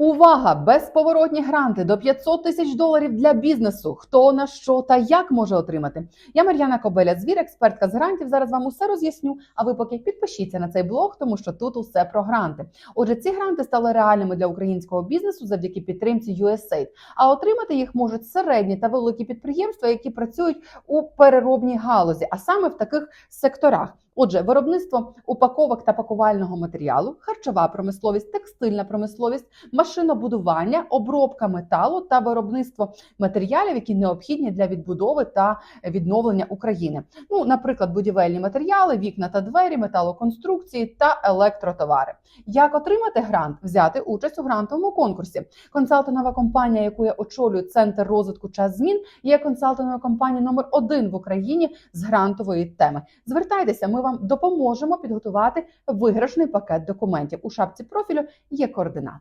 Увага! Безповоротні гранти до 500 тисяч доларів для бізнесу. Хто на що та як може отримати? Я Мар'яна Кобеля, звір, експертка з грантів. Зараз вам усе роз'ясню. А ви поки підпишіться на цей блог, тому що тут усе про гранти. Отже, ці гранти стали реальними для українського бізнесу завдяки підтримці USAID. А отримати їх можуть середні та великі підприємства, які працюють у переробній галузі, а саме в таких секторах. Отже, виробництво упаковок та пакувального матеріалу, харчова промисловість, текстильна промисловість, машинобудування, обробка металу та виробництво матеріалів, які необхідні для відбудови та відновлення України. Ну, наприклад, будівельні матеріали, вікна та двері, металоконструкції та електротовари. Як отримати грант? Взяти участь у грантовому конкурсі. Консалтингова компанія, яку я очолюю, центр розвитку час змін, є консалтинговою компанією номер один в Україні з грантової теми. Звертайтеся, ми вам допоможемо підготувати виграшний пакет документів. У шапці профілю є координати.